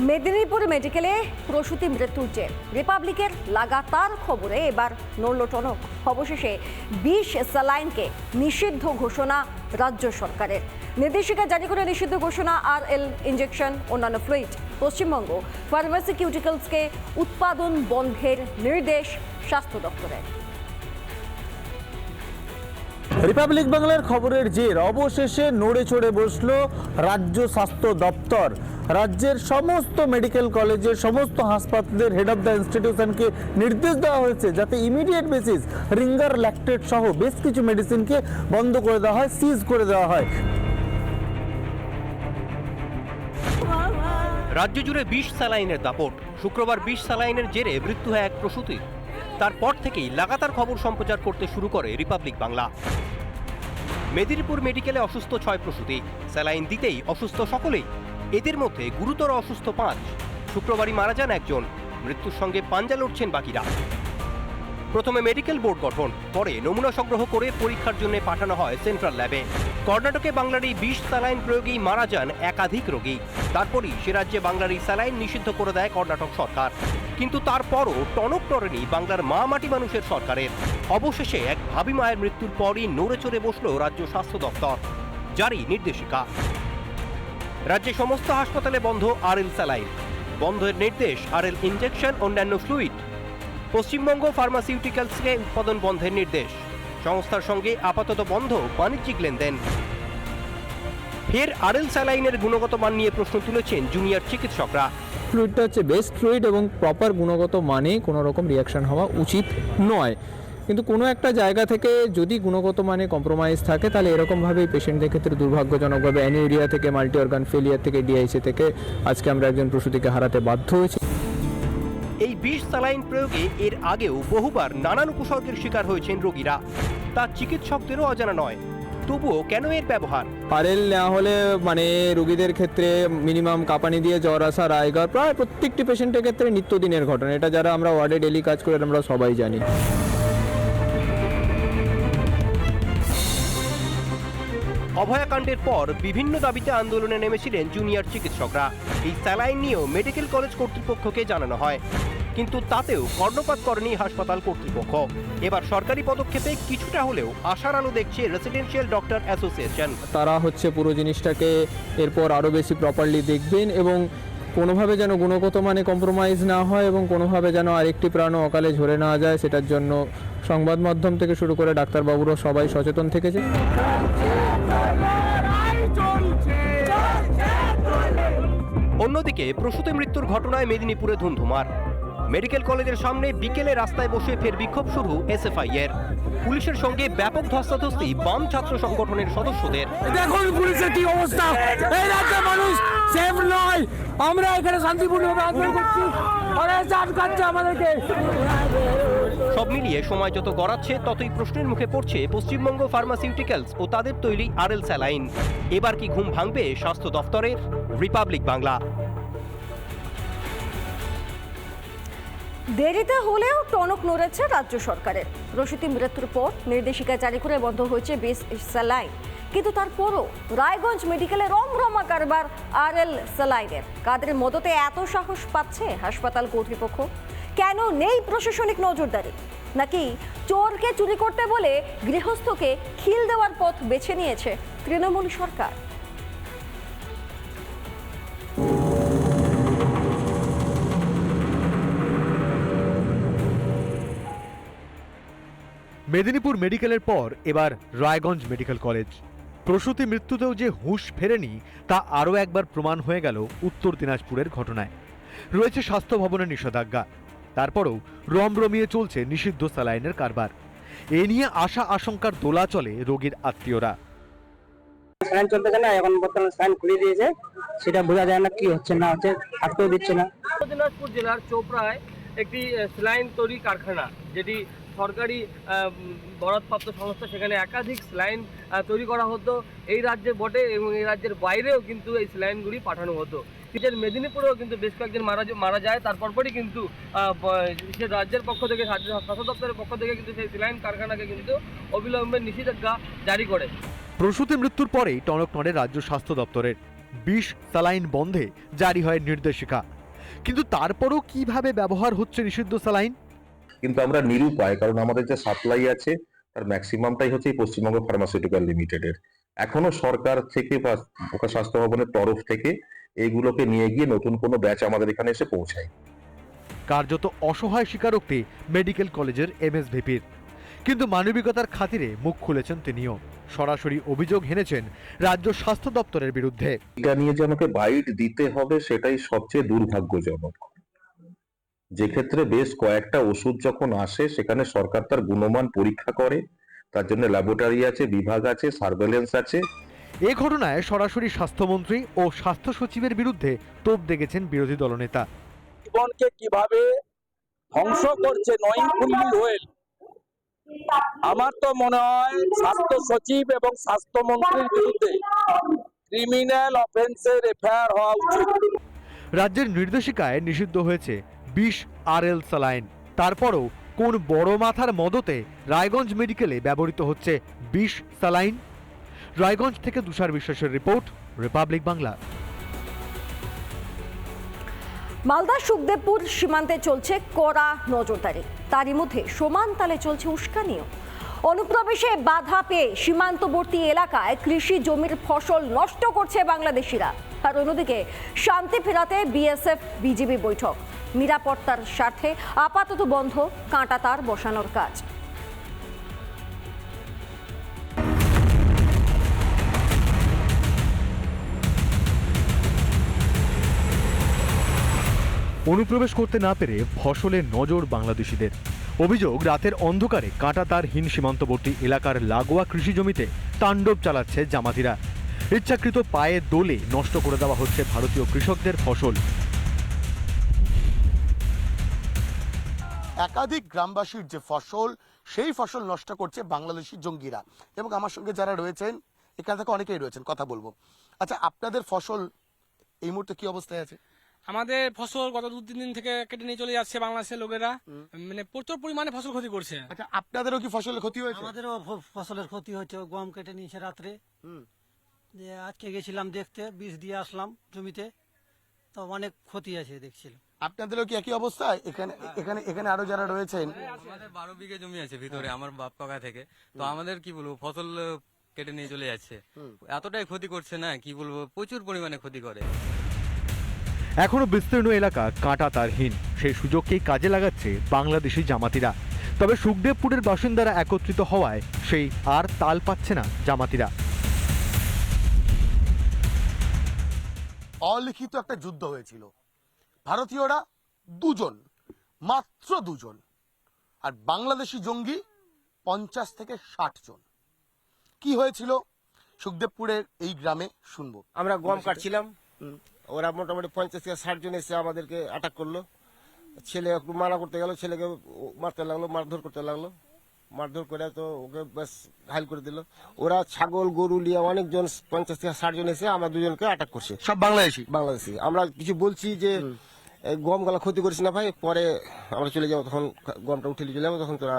মেদিনীপুর মেডিকেলে প্রসূতি মৃত্যুর জের রিপাবলিকের লাগাতার খবরে এবার নড়ল অবশেষে বিষ স্যালাইনকে নিষিদ্ধ ঘোষণা রাজ্য সরকারের। নির্দেশিকা জারি করে নিষিদ্ধ ঘোষণা আর এল ইঞ্জেকশন অন্যান্য ফ্লুইড, পশ্চিমবঙ্গ ফার্মাসিউটিক্যালসকে উৎপাদন বন্ধের নির্দেশ স্বাস্থ্য দপ্তরের। রিপাবলিক বাংলার খবরের জের। অবশেষে নড়ে চড়ে বসল রাজ্য স্বাস্থ্য দপ্তর। রাজ্যের সমস্ত মেডিকেল কলেজের সমস্ত হাসপাতালের হেড অফ দ্য ইনস্টিটিউশনকে নির্দেশ দেওয়া হয়েছে যাতে ইমিডিয়েট বেসিস রিঙ্গার ল্যাকটেট সহ বেশ কিছু মেডিসিনকে বন্ধ করে দেওয়া হয় সিজ করে দেওয়া হয়। রাজ্য জুড়ে বিষ স্যালাইনের দাপট। শুক্রবার বিষ স্যালাইনের জেরে মৃত্যু হয় এক প্রসূতির। তারপর থেকেই লাগাতার খবর সম্প্রচার করতে শুরু করে রিপাবলিক বাংলা। মেদিনীপুর মেডিকেলে অসুস্থ ছয় প্রসূতি, স্যালাইন দিতেই অসুস্থ সকলেই। এদের মধ্যে গুরুতর অসুস্থ পাঁচ। শুক্রবারই মারা যান একজন। মৃত্যুর সঙ্গে পাঞ্জা লড়ছেন বাকিরা। প্রথমে মেডিকেল বোর্ড গঠন, পরে নমুনা সংগ্রহ করে পরীক্ষার জন্য পাঠানো হয় সেন্ট্রাল ল্যাবে। কর্ণাটকে বাংলার এই বিষ স্যালাইন প্রয়োগেই মারা যান একাধিক রোগী। তারপরই সে রাজ্যে বাংলার এই স্যালাইন নিষিদ্ধ করে দেয় কর্ণাটক সরকার। কিন্তু তারপরও টনক টরেনি বাংলার মা মাটি মানুষের সরকারের। অবশেষে এক ভাবি মায়ের মৃত্যুর পরই নড়ে চড়ে বসল রাজ্য স্বাস্থ্য দপ্তর। জারি নির্দেশিকা। রাজ্যে সমস্ত হাসপাতালে বন্ধ আরএল স্যালাইন। বন্ধের নির্দেশ আরএল ইনজেকশন, অন্যান্য ফ্লুইড। পশ্চিমবঙ্গ ফার্মাসিউটিক্যালসকে উৎপাদন বন্ধের নির্দেশ। সংস্থার সঙ্গে আপাতত বন্ধ বাণিজ্যিক লেনদেন। ফের আরএল স্যালাইনের গুণগত মান নিয়ে প্রশ্ন তুলেছেন জুনিয়র চিকিৎসকরা। ফ্লুইডটা হচ্ছে বেস্ট ফ্লুইড এবং প্রপার গুণগত মানে কোনো রকম রিয়াকশন হওয়া উচিত নয়। কিন্তু কোনো একটা জায়গা থেকে যদি গুণগত মানে কম্প্রোমাইজ থাকে, তাহলে এরকমভাবেই পেশেন্টদের ক্ষেত্রে দুর্ভাগ্যজনকভাবে অ্যানিউরিয়া থেকে মাল্টি অর্গান ফেলিয়ার থেকে ডিআইসি থেকে আজকে আমরা একজন প্রসূতিকে হারাতে বাধ্য হয়েছি। স্যালাইন প্রয়োগে এর আগেও বহুবার নানান উপসর্গের শিকার হয়েছেন রোগীরা। তা চিকিৎসকদেরও অজানা নয়। তবুও কেন এর ব্যবহার? পারেল না হলে মানে রোগীদের ক্ষেত্রে মিনিমাম কাঁপানি দিয়ে জ্বর আসা রায়গা প্রায় প্রত্যেকটি পেশেন্টের ক্ষেত্রে নিত্যদিনের ঘটনা। এটা যারা আমরা ওয়ার্ডে ডেলি কাজ করে আমরা সবাই জানি। অভয়াকাণ্ডের পর বিভিন্ন দাবিতে আন্দোলনে নেমেছিলেন জুনিয়র চিকিৎসকরা। এই স্যালাইন নিয়েও মেডিকেল কলেজ কর্তৃপক্ষকে জানানো হয়। কিন্তু তাতেও কর্ণপাত করেনি হাসপাতাল কর্তৃপক্ষ। এবার সরকারি পদক্ষেপে কিছুটা হলেও আশার আলো দেখছে রেসিডেন্সিয়াল ডক্টর অ্যাসোসিয়েশন। তারা হচ্ছে পুরো জিনিসটাকে এরপর আরও বেশি প্রপারলি দেখবেন এবং কোনোভাবে যেন গুণগত মানে কম্প্রোমাইজ না হয় এবং কোনোভাবে যেন আরেকটি প্রাণ অকালে ঝরে না যায় সেটার জন্য সংবাদ মাধ্যম থেকে শুরু করে ডাক্তারবাবুরাও সবাই সচেতন থেকেছে। অন্যদিকে প্রসূতি মৃত্যুর ঘটনায় মেদিনীপুরে ধুন্ধুমার। মেডিকেল কলেজের সামনে বিকেলে রাস্তায় বসে ফের বিক্ষোভ শুরু এসএফআই এর পুলিশের সঙ্গে ব্যাপক ধস্তাধস্তি বাম ছাত্র সংগঠনের সদস্যদের। দেখুন পুলিশের কি অবস্থা এই রাজ্যের মানুষ সেফ নয় আমরা এখানে শান্তিপূর্ণভাবে আন্দোলন করছি। আটকাচ্ছে আমাদেরকে। সব মিলিয়ে সময় যত গড়াচ্ছে ততই প্রশ্নের মুখে পড়ছে পশ্চিমবঙ্গ ফার্মাসিউটিক্যালস ও তাদের তৈরি আরএল স্যালাইন। এবার কি ঘুম ভাঙবে স্বাস্থ্য দফতরের রিপাবলিক বাংলা। দেরিতে হলেও টনক নড়েছে রাজ্য সরকারের। প্রসূতি মৃত্যুর পর নির্দেশিকা জারি করে বন্ধ হয়েছে বেস স্যালাইন। কিন্তু তারপরও রায়গঞ্জ মেডিকেলে রমরমা কারবার আর এল স্যালাইনের কাদের মদতে এত সাহস পাচ্ছে হাসপাতাল কর্তৃপক্ষ? কেন নেই প্রশাসনিক নজরদারি? নাকি চোরকে চুরি করতে বলে গৃহস্থকে খিল দেওয়ার পথ বেছে নিয়েছে তৃণমূল সরকার? মেদিনীপুর মেডিকেলের পর এবার রায়গঞ্জ মেডিকেল কলেজ। প্রসূতি মৃত্যুতেও যে হুঁশ ফেরেনি তা আরও একবার প্রমাণ হয়ে গেল উত্তর দিনাজপুরের ঘটনায়। রয়েছে স্বাস্থ্য ভবনের নিষেধাজ্ঞা। তারপরেও রমরমিয়ে চলছে নিষিদ্ধ স্যালাইনের কারবার। এ নিয়ে আশা আশঙ্কার দোলা চলে রোগীর আত্মীয়রা। স্যালাইন চলতে গেলে এখন বর্তমানে স্যালাইন খুলে দিয়েছে। সেটা বোঝা যায় না কি হচ্ছে না হচ্ছে থাকতেও দিচ্ছে না। দিনাজপুর জেলার চোপড়ায় একটি স্লাইন তৈরি কারখানা যেটি সরকারি বরাদপ্রাপ্ত সংস্থা, সেখানে একাধিক স্লাইন তৈরি করা হতো। এই রাজ্যে বটে এবং এই রাজ্যের বাইরেও কিন্তু এই স্লাইনগুলি পাঠানো হতো। নিজের মেদিনীপুরেও কিন্তু বেশ কয়েকজন মারা মারা যায়। তারপর পরই কিন্তু সে রাজ্যের পক্ষ থেকে স্বাস্থ্য দপ্তরের পক্ষ থেকে কিন্তু সেই স্লাইন কারখানাকে কিন্তু অবিলম্বে নিষেধাজ্ঞা জারি করে। প্রসূতি মৃত্যুর পরেই টনক নড়ে রাজ্য স্বাস্থ্য দপ্তরের। বিষ স্যালাইন বন্ধে জারি হয় নির্দেশিকা। কিন্তু তারপরও কীভাবে ব্যবহার হচ্ছে নিষিদ্ধ স্যালাইন? কিন্তু আমরা নিরুপায় কারণ আমাদের যে সাপ্লাই আছে তার ম্যাক্সিমামটাই হচ্ছে এই পশ্চিমবঙ্গ ফার্মাসিউটিক্যাল লিমিটেডের এখনও সরকার থেকে বা স্বাস্থ্য ভবনের তরফ থেকে এইগুলোকে নিয়ে গিয়ে নতুন কোনো ব্যাচ আমাদের এখানে এসে পৌঁছায়। কার্যত অসহায় স্বীকারোক্তি মেডিকেল কলেজের এমএসভিপির। কিন্তু মানবিকতার খাতিরে মুখ খুলেছেন তিনিও। সরাসরি অভিযোগ হেনেছেন রাজ্য স্বাস্থ্য দপ্তরের বিরুদ্ধে। এটা নিয়ে যে আমাকে বাইট দিতে হবে সেটাই সবচেয়ে দুর্ভাগ্যজনক। যে ক্ষেত্রে বেশ কয়েকটা ওষুধ যখন আসে সেখানে সরকার তার গুণমান পরীক্ষা করে। তার জন্য ল্যাবরেটরি আছে বিভাগ আছে সার্ভেলেন্স আছে। এ ঘটনায় সরাসরি স্বাস্থ্যমন্ত্রী ও স্বাস্থ্য সচিবের বিরুদ্ধে তোপ দেখেছেন বিরোধী দলনেতা। জীবনকে কীভাবে ধ্বংস করছে নয়িং ফুললি ওয়েল আমার তো মনে হয় স্বাস্থ্য সচিব এবং স্বাস্থ্যমন্ত্রীর বিরুদ্ধে ক্রিমিনাল অফেন্সের এফআইআর হওয়া উচিত। রাজ্যের নির্দেশিকায় নিষিদ্ধ হয়েছে বিশ আরএল স্যালাইন। তারপরও কোন বড় মাথার মদতে রায়গঞ্জ মেডিকেলে ব্যবহৃত হচ্ছে বিশ স্যালাইন? রায়গঞ্জ থেকে তুষার বিশ্বাসের রিপোর্ট, রিপাবলিক বাংলা। মালদা সুখদেবপুর সীমান্তে চলছে কড়া নজরদারি। তারই মধ্যে সমান তালে চলছে উস্কানিও। অনুপ্রবেশে বাধা পেয়ে সীমান্তবর্তী এলাকায় কৃষি জমির ফসল নষ্ট করছে বাংলাদেশিরা। আর অন্যদিকে শান্তি ফেরাতে বিএসএফ বিজিবি বৈঠক। নিরাপত্তার স্বার্থে আপাতত বন্ধ কাঁটাতার বসানোর কাজ। অনুপ্রবেশ করতে না পেরে ফসলে নজর বাংলাদেশিদের। অভিযোগ, রাতের অন্ধকারে কাঁটাতারহীন সীমান্তবর্তী এলাকার লাগোয়া কৃষি জমিতে তাণ্ডব চালাচ্ছে জামাতিরা। ইচ্ছাকৃত পায়ে দোলে নষ্ট করে দেওয়া হচ্ছে ভারতীয় কৃষকদের ফসল। একাধিক গ্রামবাসীর যে ফসল, সেই ফসল নষ্ট করছে বাংলাদেশি জঙ্গিরা। এবং আমার সঙ্গে যারা রয়েছেন, এখান থেকে অনেকেই রয়েছেন, কথা বলব। আচ্ছা আপনাদের ফসল এই মুহূর্তে কি অবস্থায় আছে? আমাদের ফসল গত দু তিন দিন থেকে কেটে নিয়ে চলে যাচ্ছে বাংলাদেশের লোকেরা। মানে প্রচুর পরিমাণে ফসল ক্ষতি করছে। আচ্ছা আপনাদেরও কি ফসলের ক্ষতি হয়েছে? আমাদেরও ফসলের ক্ষতি হচ্ছে গম কেটে নিয়েছে রাত্রে। যে আজকে গেছিলাম দেখতে বীজ দিয়ে আসলাম জমিতে তো অনেক ক্ষতি আছে দেখছিলাম। আপনাদেরও কি একই অবস্থা? এখানে এখানে এখানে আরও যারা রয়েছেন। আমাদের বারো বিঘে জমি আছে ভিতরে আমার বাপ কাকা থেকে। তো আমাদের কি বলব ফসল কেটে নিয়ে চলে যাচ্ছে। এতটাই ক্ষতি করছে না কি বলব প্রচুর পরিমাণে ক্ষতি করে। এখনও বিস্তীর্ণ এলাকা কাঁটাতারহীন। সেই সুযোগকেই কাজে লাগাচ্ছে বাংলাদেশি জামাতিরা। তবে সুখদেবপুরের বাসিন্দারা একত্রিত হওয়ায় সেই আর তাল পাচ্ছে না জামাতিরা। অলিখিত একটা যুদ্ধ হয়েছিল। ভারতীয়রা দুজন মাত্র দুজন। আর বাংলাদেশি জঙ্গি পঞ্চাশ থেকে ষাট জন। কি হয়েছিল? সুখদেবপুরের এই গ্রামে শুনব। আমরা গম কাটছিলাম। ওরা মোটামুটি পঞ্চাশ থেকে ষাট জন এসে আমাদেরকে অ্যাটাক করল। ছেলে একটু মারা করতে গেল ছেলেকে মারতে লাগল মারধর করতে লাগল। মারধর করে তো ওকে বেশ ঘায়ল করে দিল। ওরা ছাগল গরু নিয়ে অনেকজন পঞ্চাশ থেকে ষাট জন এসে আমরা দুজনকে অ্যাটাক করছে। সব বাংলাদেশি? বাংলাদেশি। আমরা কিছু বলছি যে গম গলা ক্ষতি করিস না ভাই পরে আমরা চলে যাব তখন গমটা উঠে চলে যাব তখন তোরা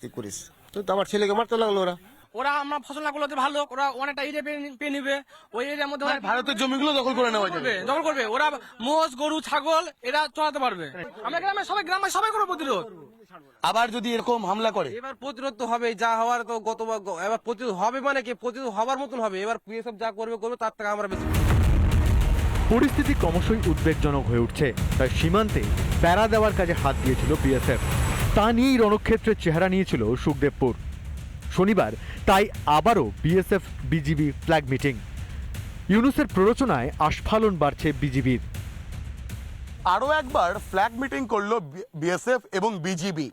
ঠিক করিস। তো আমার ছেলেকে মারতে লাগল ওরা। ওরা আমরা ফসল না করলে ভালো ওরা অনেকটা এরিয়া পেয়ে নিবে। ওই এরিয়ার মধ্যে ভারতের জমিগুলো দখল করে নেওয়া যাবে। দখল করবে। ওরা মোষ গরু ছাগল এরা চড়াতে পারবে। আমরা গ্রামে সবাই গ্রামে সবাই করব প্রতিরোধ। আবার যদি এরকম হামলা করে? এবার প্রতিরোধ তো হবে যা হওয়ার তো গতবার এবার প্রতিরোধ হবে মানে কি? প্রতিরোধ হবার মতন হবে। এবার পিএসএফ যা করবে করবে তার থেকে আমরা বেশি পরিস্থিতি ক্রমশই উদ্বেগজনক হয়ে উঠছে। তাই সীমান্তে প্যারা দেওয়ার কাজে হাত দিয়েছিল বিএসএফ তা নিয়েই রণক্ষেত্রের চেহারা নিয়েছিল সুখদেবপুর। শনিবার, তাই আবারও বিএসএফ বিজিবি ফ্ল্যাগ মিটিং। ইউনুসের প্ররোচনায় আস্ফালন বাড়ছে বিজিবির। আরও একবার ফ্ল্যাগ মিটিং করল বিএসএফ এবং বিজিবি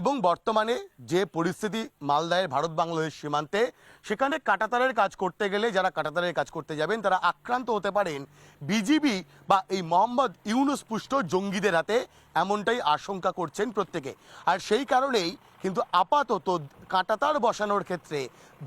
এবং বর্তমানে যে পরিস্থিতি মালদায়ের ভারত বাংলাদেশ সীমান্তে, সেখানে কাটাতারের কাজ করতে গেলে যারা কাটাতারের কাজ করতে যাবেন, তারা আক্রান্ত হতে পারেন। বিজিবি বা এই মোহাম্মদ ইউনুস পুষ্ট জঙ্গিদের হাতে এমনটাই আশঙ্কা করছেন প্রত্যেকে। আর সেই কারণেই কিন্তু আপাতত কাটাতার বসানোর ক্ষেত্রে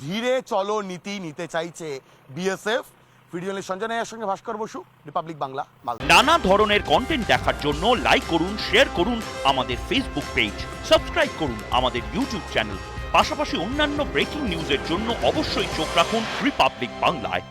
ধীরে চলো নীতি নিতে চাইছে বিএসএফ। ভিডিও সঞ্জনাইয়ের সঙ্গে ভাস্কর বসু, রিপাবলিক বাংলা নানা ধরনের কন্টেন্ট দেখার জন্য লাইক করুন শেয়ার করুন আমাদের ফেসবুক পেজ সাবস্ক্রাইব করুন আমাদের ইউটিউব চ্যানেল পাশাপাশি অন্যান্য ব্রেকিং নিউজের জন্য অবশ্যই চোখ রাখুন রিপাবলিক বাংলায়।